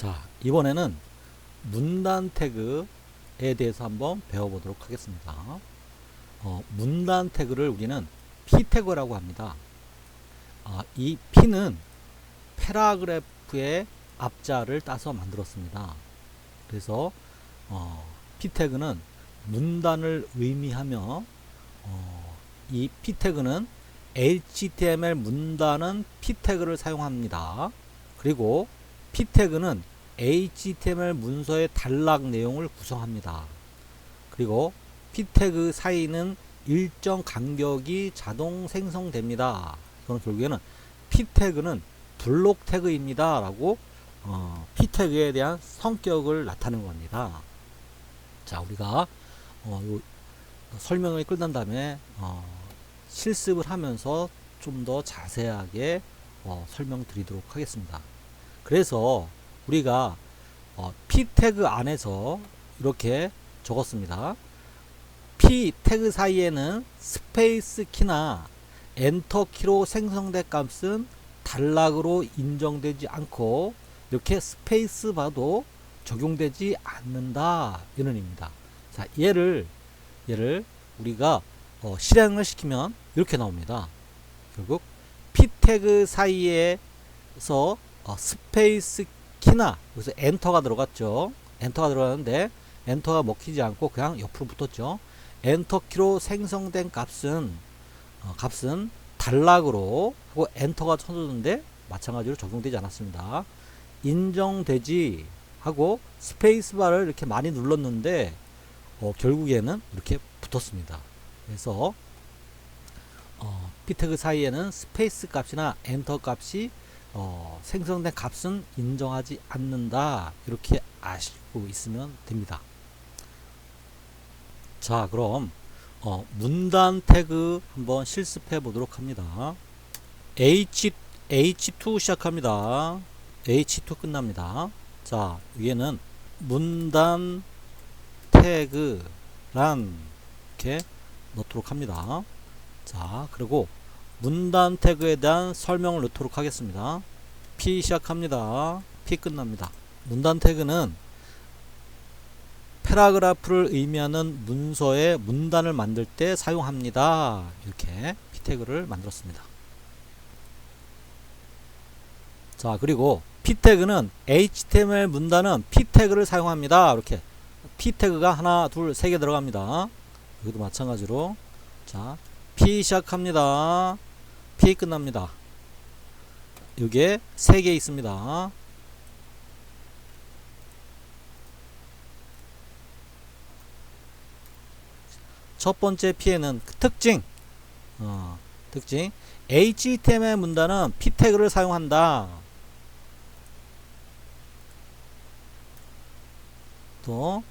자, 이번에는 문단 태그에 대해서 한번 배워보도록 하겠습니다. 어, 문단 태그를 우리는 P 태그라고 합니다. 아, 이 P는 패라그래프의 앞자를 따서 만들었습니다. 그래서 어, P 태그는 문단을 의미하며 어, 이 P 태그는 HTML 문단은 P 태그를 사용합니다. 그리고 P 태그는 HTML 문서의 단락 내용을 구성합니다. 그리고 P 태그 사이는 일정 간격이 자동 생성됩니다. 이거는 결국에는 P 태그는 블록 태그입니다. 라고 어, P 태그에 대한 성격을 나타내는 겁니다. 자, 우리가 어, 요 설명을 끝난 다음에 어, 실습을 하면서 좀 더 자세하게 어, 설명드리도록 하겠습니다. 그래서 우리가 어, P 태그 안에서 이렇게 적었습니다. P 태그 사이에는 스페이스 키나 엔터 키로 생성된 값은 단락으로 인정되지 않고 이렇게 스페이스 바도 적용되지 않는다 이런 의미입니다. 자, 얘를 얘를 우리가 어, 실행을 시키면 이렇게 나옵니다. 결국 P 태그 사이에서 어, 스페이스 키나 여기서 엔터가 들어갔죠. 엔터가 들어갔는데 엔터가 먹히지 않고 그냥 옆으로 붙었죠. 엔터 키로 생성된 값은 어, 값은 단락으로 하고 엔터가 쳐졌는데 마찬가지로 적용되지 않았습니다. 인정되지 하고 스페이스바를 이렇게 많이 눌렀는데 어, 결국에는 이렇게 붙었습니다. 그래서 어, 피태그 사이에는 스페이스 값이나 엔터 값이 어, 생성된 값은 인정하지 않는다 이렇게 아시고 있으면 됩니다. 자 그럼 어, 문단 태그 한번 실습해 보도록 합니다. H H2 시작합니다. H2 끝납니다. 자 위에는 문단 태그란 이렇게 넣도록 합니다. 자 그리고 문단 태그에 대한 설명을 넣도록 하겠습니다. P 시작합니다. P 끝납니다. 문단 태그는 패라그라프를 의미하는 문서에 문단을 만들 때 사용합니다. 이렇게 P 태그를 만들었습니다. 자, 그리고 P 태그는 HTML 문단은 P 태그를 사용합니다. 이렇게 P 태그가 하나, 둘, 세 개 들어갑니다. 여기도 마찬가지로 자, P 시작합니다. P 끝납니다. 이게 세개 있습니다. 첫 번째 P에는 특징, 어, 특징. HTML 문단은 P 태그를 사용한다. 또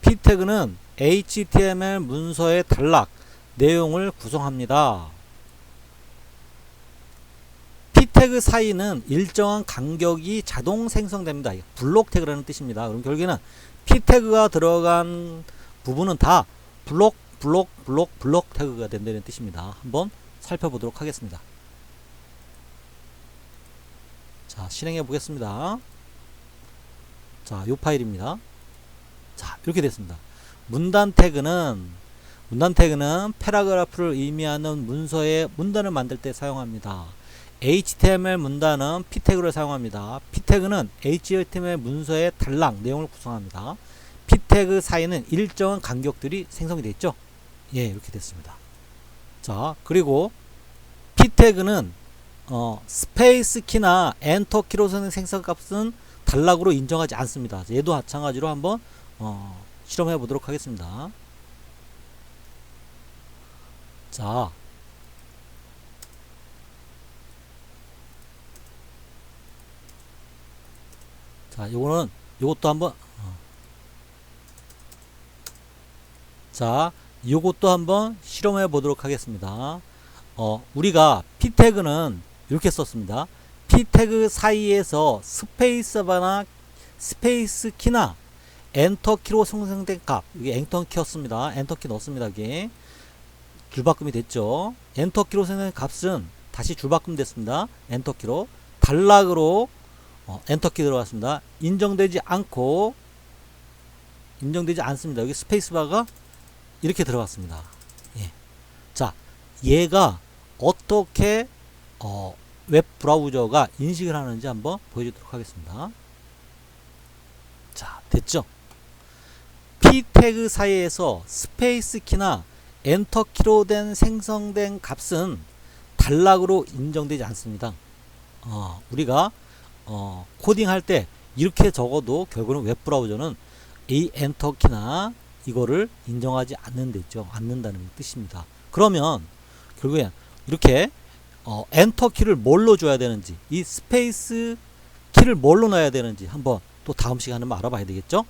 P 태그는 HTML 문서의 단락, 내용을 구성합니다. P 태그 사이는 일정한 간격이 자동 생성됩니다. 블록 태그라는 뜻입니다. 그럼 결국에는 P 태그가 들어간 부분은 다 블록, 블록, 블록, 블록 태그가 된다는 뜻입니다. 한번 살펴보도록 하겠습니다. 자, 실행해 보겠습니다. 자, 요 파일입니다. 자, 이렇게 됐습니다. 문단 태그는 문단 태그는 패라그래프를 의미하는 문서에 문단을 만들 때 사용합니다. HTML 문단은 P 태그를 사용합니다. P 태그는 HTML 문서의 단락 내용을 구성합니다. P 태그 사이는 일정한 간격들이 생성이 됐죠. 예, 이렇게 됐습니다. 자, 그리고 P 태그는 어, 스페이스 키나 엔터 키로 쓰는 생성 값은 단락으로 인정하지 않습니다. 얘도 마찬가지로 한번 어, 실험해 보도록 하겠습니다. 자, 자, 요거는 요것도 한번 어. 자, 요것도 한번 실험해 보도록 하겠습니다. 어, 우리가 P 태그는 이렇게 썼습니다. P 태그 사이에서 스페이스바나 스페이스 키나 엔터 키로 생성된 값 이게 엔터 키였습니다. 엔터 키 넣었습니다. 여기 줄바꿈이 됐죠. 엔터 키로 생성된 값은 다시 줄바꿈 됐습니다. 엔터 키로 단락으로 어, 엔터키 들어갔습니다. 인정되지 않고 인정되지 않습니다. 여기 스페이스바가 이렇게 들어갔습니다. 예. 자, 얘가 어떻게 어, 웹 브라우저가 인식을 하는지 한번 보여주도록 하겠습니다. 자, 됐죠? p 태그 사이에서 스페이스 키나 엔터 키로 된 생성된 값은 단락으로 인정되지 않습니다. 어, 우리가 어, 코딩할 때 이렇게 적어도 결국은 웹 브라우저는 이 엔터 키나 이거를 인정하지 않는다죠. 않는다는 뜻입니다. 그러면 결국엔 이렇게 어, 엔터 키를 뭘로 줘야 되는지 이 스페이스 키를 뭘로 넣어야 되는지 한번 또 다음 시간에 한번 알아봐야 되겠죠?